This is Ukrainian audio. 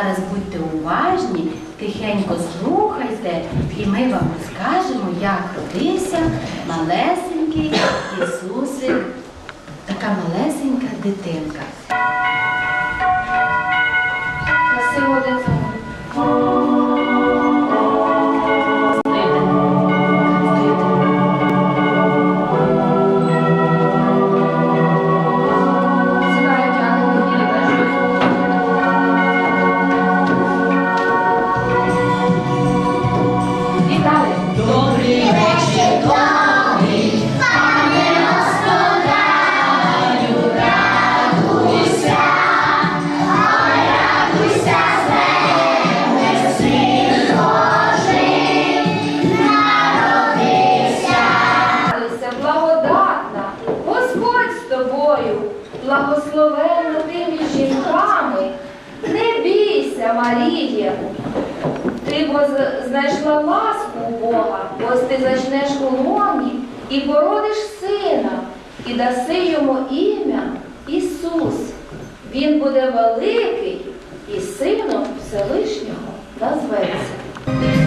Зараз будьте уважні, тихенько слухайте, і ми вам розкажемо, як родився малесенький Ісусик, така малесенька дитинка. знайшла ласку у Бога, ось ти зачнеш у лоні і породиш сина, і даси йому ім'я Ісус. Він буде великий і сином Всевишнього назветься.